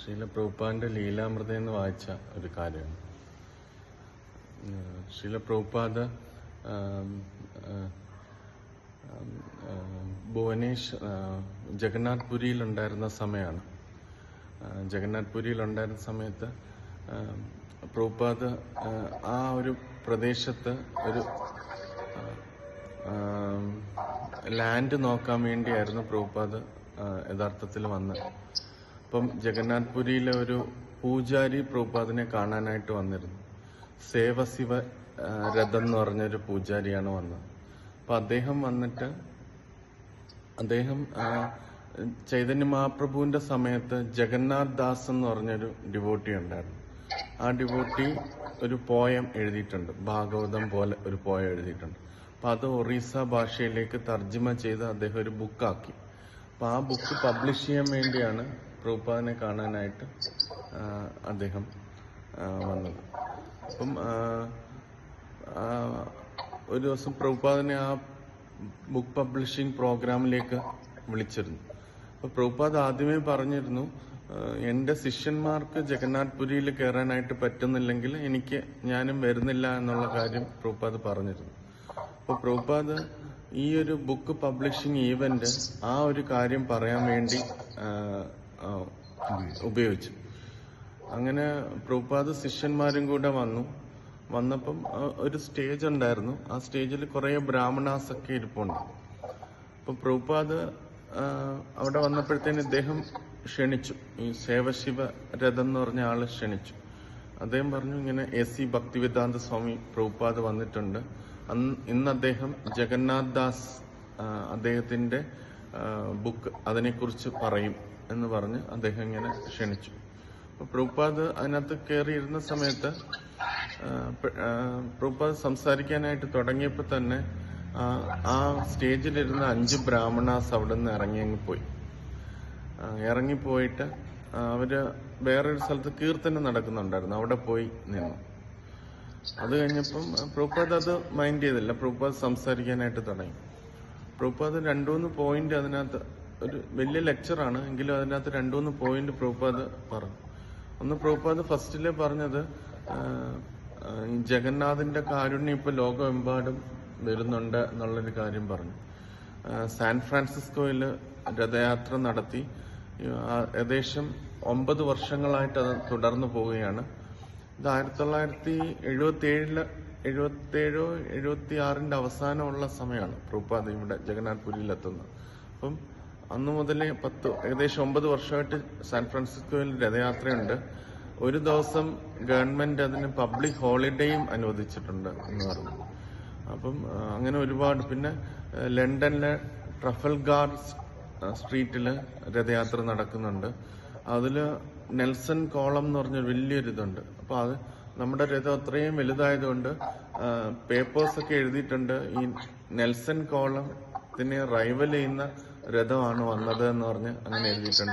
ശ്രീല പ്രഭുപാദിന്റെ ലീലാമൃത എന്ന് വായിച്ച ഒരു കാര്യമാണ്. ശ്രീല പ്രഭുപാദ് ഭുവനേഷ് ജഗന്നാഥ് പുരിയിലുണ്ടായിരുന്ന സമയമാണ് ജഗന്നാഥ് പുരിയിലുണ്ടായിരുന്ന സമയത്ത് പ്രഭുപാദ് ആ, ഒരു പ്രദേശത്ത് ഒരു ലാൻഡ് നോക്കാൻ വേണ്ടിയായിരുന്നു പ്രഭുപാദ് യഥാർത്ഥത്തിൽ വന്നത്. അപ്പം ജഗന്നാഥ് പുരിയിലെ ഒരു പൂജാരി പ്രഭുപാദിനെ കാണാനായിട്ട് വന്നിരുന്നു. സേവശിവ ശിവ രഥം എന്ന് പറഞ്ഞൊരു പൂജാരിയാണ് വന്നത്. അപ്പൊ അദ്ദേഹം വന്നിട്ട് അദ്ദേഹം ചൈതന്യ മഹാപ്രഭുവിന്റെ സമയത്ത് ജഗന്നാഥ് ദാസ് എന്ന് പറഞ്ഞൊരു ഡിവോട്ടി ഉണ്ടായിരുന്നു. ആ ഡിവോട്ടി ഒരു പോയം എഴുതിയിട്ടുണ്ട്. ഭാഗവതം പോലെ ഒരു പോയം എഴുതിയിട്ടുണ്ട്. അപ്പൊ അത് ഒറീസ ഭാഷയിലേക്ക് തർജിമ ചെയ്ത് അദ്ദേഹം ഒരു ബുക്കാക്കി. അപ്പൊ ആ ബുക്ക് പബ്ലിഷ് ചെയ്യാൻ വേണ്ടിയാണ് പ്രഭുപാദിനെ കാണാനായിട്ട് അദ്ദേഹം വന്നത്. അപ്പം ഒരു ദിവസം പ്രഭുപാദിനെ ആ ബുക്ക് പബ്ലിഷിംഗ് പ്രോഗ്രാമിലേക്ക് വിളിച്ചിരുന്നു. അപ്പൊ പ്രഭുപാദ് ആദ്യമേ പറഞ്ഞിരുന്നു എന്റെ ശിഷ്യന്മാർക്ക് ജഗന്നാഥ് പുരിയിൽ കയറാനായിട്ട് പറ്റുന്നില്ലെങ്കിൽ എനിക്ക് ഞാനും വരുന്നില്ല എന്നുള്ള കാര്യം പ്രഭുപാദ് പറഞ്ഞിരുന്നു. അപ്പൊ പ്രഭുപാദ് ഈ ഒരു ബുക്ക് പബ്ലിഷിംഗ് ഈവന്റ് ആ ഒരു കാര്യം പറയാൻ വേണ്ടി ഉപയോഗിച്ചു. അങ്ങനെ പ്രഭുപാദ ശിഷ്യന്മാരും കൂടെ വന്നു. വന്നപ്പം ഒരു സ്റ്റേജ് ഉണ്ടായിരുന്നു. ആ സ്റ്റേജിൽ കുറേ ബ്രാഹ്മണാസൊക്കെ ഇരിപ്പുണ്ട്. അപ്പൊ പ്രഭുപാദ് അവിടെ വന്നപ്പോഴത്തേന് ഇദ്ദേഹം ക്ഷണിച്ചു. ഈ സേവശിവ രഥം എന്ന് പറഞ്ഞ ആൾ ക്ഷണിച്ചു. അദ്ദേഹം പറഞ്ഞു ഇങ്ങനെ എ സി ഭക്തിവേദാന്ത സ്വാമി പ്രഭുപാദ് വന്നിട്ടുണ്ട്. അന്ന് ഇന്ന് അദ്ദേഹം ജഗന്നാഥ് ദാസ് അദ്ദേഹത്തിന്റെ അദ്ദേഹത്തിന്റെ ബുക്ക് അതിനെക്കുറിച്ച് പറയും. എന്ന് പറഞ്ഞ് അദ്ദേഹം ഇങ്ങനെ ക്ഷണിച്ചു. പ്രഭുപാദ് അതിനകത്ത് കയറിയിരുന്ന സമയത്ത് പ്രഭുപാദ് സംസാരിക്കാനായിട്ട് തുടങ്ങിയപ്പോൾ തന്നെ ആ, സ്റ്റേജിലിരുന്ന അഞ്ച് ബ്രാഹ്മണാസ് അവിടെ നിന്ന് ഇറങ്ങി അങ്ങ് പോയി. ഇറങ്ങിപ്പോയിട്ട് അവർ വേറൊരു സ്ഥലത്ത് കീർത്തനം നടക്കുന്നുണ്ടായിരുന്നു അവിടെ പോയി നിന്നു. അത് കഴിഞ്ഞപ്പം പ്രഭുപാദ് അത് മൈൻഡ് ചെയ്തില്ല. പ്രഭുപാദ് സംസാരിക്കാനായിട്ട് തുടങ്ങി. പ്രഭുപാദ് രണ്ടുമൂന്ന് പോയിന്റ് അതിനകത്ത് ഒരു വലിയ ലെക്ചറാണ് എങ്കിലും അതിനകത്ത് രണ്ടുമൂന്ന് പോയിന്റ് പ്രൂപ്പാദ് പറഞ്ഞു. ഒന്ന് പ്രൂപ്പാദ് ഫസ്റ്റിൽ പറഞ്ഞത് ജഗന്നാഥിന്റെ കാരുണ്യം ഇപ്പൊ ലോകമെമ്പാടും വരുന്നുണ്ട് എന്നുള്ളൊരു കാര്യം പറഞ്ഞു. സാൻ ഫ്രാൻസിസ്കോയിൽ രഥയാത്ര നടത്തി. ഏകദേശം ഒമ്പത് വർഷങ്ങളായിട്ട് അത് തുടർന്നു പോവുകയാണ്. ഇത് ആയിരത്തി തൊള്ളായിരത്തി എഴുപത്തി ഏഴിൽ എഴുപത്തി ഏഴോ എഴുപത്തി ആറിന്റെ അവസാനമുള്ള സമയമാണ് പ്രൂപ്പാദ് ഇവിടെ ജഗന്നാഥ് പുരിയിലെത്തുന്നത്. അപ്പം അന്ന് മുതലേ പത്ത് ഏകദേശം ഒമ്പത് വർഷമായിട്ട് സാൻ ഫ്രാൻസിസ്കോയിൽ രഥയാത്രയുണ്ട്. ഒരു ദിവസം ഗവൺമെന്റ് അതിന് പബ്ലിക് ഹോളിഡേയും അനുവദിച്ചിട്ടുണ്ട് എന്ന് പറഞ്ഞു. അപ്പം അങ്ങനെ ഒരുപാട്. പിന്നെ ലണ്ടനിലെ ലണ്ടനിലെ ട്രഫൽഗാർ സ്ട്രീറ്റിൽ രഥയാത്ര നടക്കുന്നുണ്ട്. അതിൽ നെൽസൺ കോളം എന്ന് പറഞ്ഞൊരു വലിയൊരു ഇതുണ്ട്. അപ്പോൾ അത് നമ്മുടെ രഥം അത്രയും വലുതായതുകൊണ്ട് പേപ്പേഴ്സൊക്കെ എഴുതിയിട്ടുണ്ട്. ഈ നെൽസൺ കോളം ഇതിനെ റൈവൽ ചെയ്യുന്ന രഥമാണ് വന്നത് എന്ന് പറഞ്ഞ് അങ്ങനെ എഴുതിയിട്ടുണ്ട്.